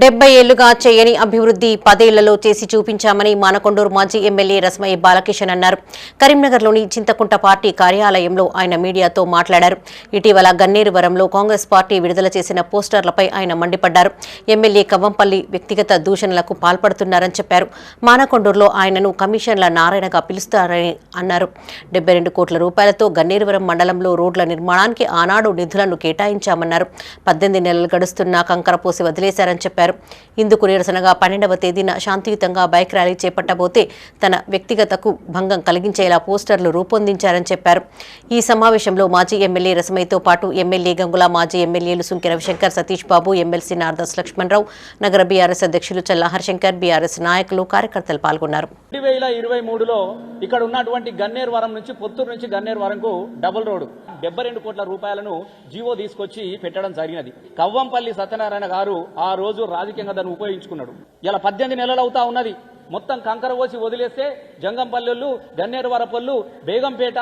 డెబ్బై ఏళ్ళుగా చేయని అభివృద్ధి పదేళ్ళలో చేసి చూపించామని మానకొండూరు మాజీ ఎమ్మెల్యే రస్మయ్య బాలకిషన్ అన్నారు. కరీంనగర్లోని చింతకుంట పార్టీ కార్యాలయంలో ఆయన మీడియాతో మాట్లాడారు. ఇటీవల గన్నేరువరంలో కాంగ్రెస్ పార్టీ విడుదల చేసిన పోస్టర్లపై ఆయన మండిపడ్డారు. ఎమ్మెల్యే కవ్వంపల్లి వ్యక్తిగత దూషణలకు పాల్పడుతున్నారని చెప్పారు. మానకొండూరులో ఆయనను కమిషన్ల నారాయణగా పిలుస్తారని అన్నారు. డెబ్బై రెండు కోట్ల రూపాయలతో గన్నేరువరం మండలంలో రోడ్ల నిర్మాణానికి ఆనాడు నిధులను కేటాయించామన్నారు. పద్దెనిమిది నెలలు గడుస్తున్నా కంకర పోసి వదిలేశారని చెప్పారు. ఇందుకు నిరసనగా పన్నెండవ తేదీన శాంతియుతంగా బైక్ ర్యాలీ చేపట్టబోతే తన వ్యక్తిగతకు భంగం కలిగించేలా పోస్టర్లు రూపొందించారని చెప్పారు. ఈ సమావేశంలో మాజీ ఎమ్మెల్యే రసమయ్యతో పాటు ఎమ్మెల్యే గంగుల మాజీ ఎమ్మెల్యేలు సుంకి రవిశంకర్ సతీష్ బాబు ఎమ్మెల్సీ నారదాస్ లక్ష్మణరావు నగర బీఆర్ఎస్ అధ్యక్షులు చల్లా హరిశంకర్ బీఆర్ఎస్ నాయకులు కార్యకర్తలు పాల్గొన్నారు. రెండు వేల ఇరవై మూడులో ఇక్కడ ఉన్నటువంటి గన్నేరు వరం నుంచి పొత్తూరు నుంచి గన్నేరు వరంకు డబుల్ రోడ్ డెబ్బై రెండు కోట్ల రూపాయలను జీవో తీసుకొచ్చి పెట్టడం జరిగినది. కవ్వంపల్లి సత్యనారాయణ గారు ఆ రోజు రాజకీయంగా దాన్ని ఉపయోగించుకున్నాడు. ఇలా పద్దెనిమిది నెలలు అవుతా ఉన్నది. మొత్తం కంకర పోసి వదిలేస్తే జంగంపల్లెళ్ళు గన్నేరువరపల్లు బేగంపేట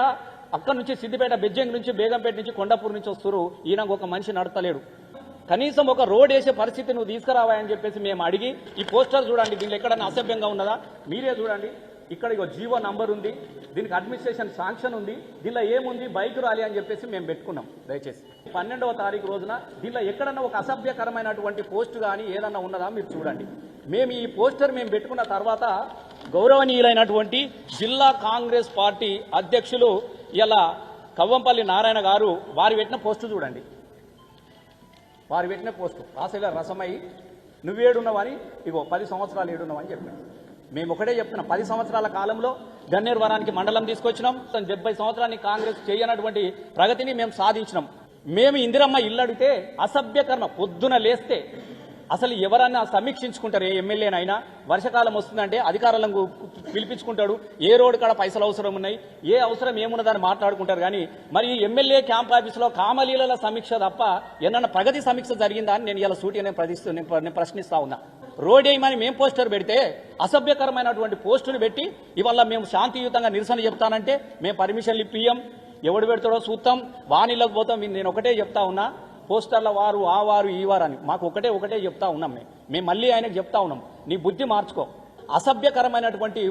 అక్కడ నుంచి సిద్దిపేట బెజ్జంగ్ నుంచి బేగంపేట నుంచి కొండాపూర్ నుంచి వస్తున్నారు. ఈయన ఒక మనిషి నడతలేడు. కనీసం ఒక రోడ్ వేసే పరిస్థితి నువ్వు తీసుకురావాయని చెప్పేసి మేము అడిగి ఈ పోస్టర్ చూడండి దీనిలో ఎక్కడన్నా అసభ్యంగా ఉన్నదా? మీరే చూడండి. ఇక్కడ ఇగో జీవో నంబర్ ఉంది దీనికి అడ్మినిస్ట్రేషన్ శాంక్షన్ ఉంది దీనిలో ఏముంది బైక్ రాలి అని చెప్పేసి మేము పెట్టుకున్నాం దయచేసి. పన్నెండవ తారీఖు రోజున దీనిలో ఎక్కడన్నా ఒక అసభ్యకరమైనటువంటి పోస్ట్ కానీ ఏదన్నా ఉన్నదా మీరు చూడండి. మేము ఈ పోస్టర్ మేము పెట్టుకున్న తర్వాత గౌరవనీయులైనటువంటి జిల్లా కాంగ్రెస్ పార్టీ అధ్యక్షులు ఇలా కవ్వంపల్లి నారాయణ గారు వారు పెట్టిన పోస్టు చూడండి. వారు పెట్టిన పోస్టు రాసగా రసమై నువ్వేడున్నావని ఇగో పది సంవత్సరాలు ఏడున్నావని చెప్పాడు. మేము ఒకటే చెప్తున్నాం. పది సంవత్సరాల కాలంలో గన్నేరు వరానికి మండలం తీసుకొచ్చినాం. డెబ్బై సంవత్సరాన్ని కాంగ్రెస్ చేయనటువంటి ప్రగతిని మేము సాధించినాం. మేము ఇందిరమ్మ ఇల్లు అడిగితే అసభ్యకరణ పొద్దున లేస్తే అసలు ఎవరన్నా సమీక్షించుకుంటారు ఏ ఎమ్మెల్యేనైనా? వర్షాకాలం వస్తుందంటే అధికారులను పిలిపించుకుంటాడు. ఏ రోడ్డు కాడ పైసలు అవసరం ఉన్నాయి? ఏ అవసరం ఏమున్నదని మాట్లాడుకుంటారు కానీ మరి ఎమ్మెల్యే క్యాంప్ ఆఫీసులో కామలీలల సమీక్ష తప్ప ఏమన్నా ప్రగతి సమీక్ష జరిగిందా అని నేను ఇలా సూటి నేను ప్రదిస్తూ నేను ప్రశ్నిస్తా ఉన్నా. రోడ్ వేయమని మేము పోస్టర్ పెడితే అసభ్యకరమైనటువంటి పోస్టులు పెట్టి ఇవాళ మేము శాంతియుతంగా నిరసన చెప్తానంటే మేము పర్మిషన్లు ఇప్పియం ఎవడు పెడతాడో చూస్తాం వానిలోకి పోతాం. నేను ఒకటే చెప్తా ఉన్నా. పోస్టర్ల వారు ఆ వారు ఈ వారు అని. మాకు ఒకటే ఒకటే చెప్తా ఉన్నాం మేము. మేము మళ్ళీ ఆయనకు చెప్తా ఉన్నాం. నీ బుద్ధి మార్చుకో. అసభ్యకరమైనటువంటి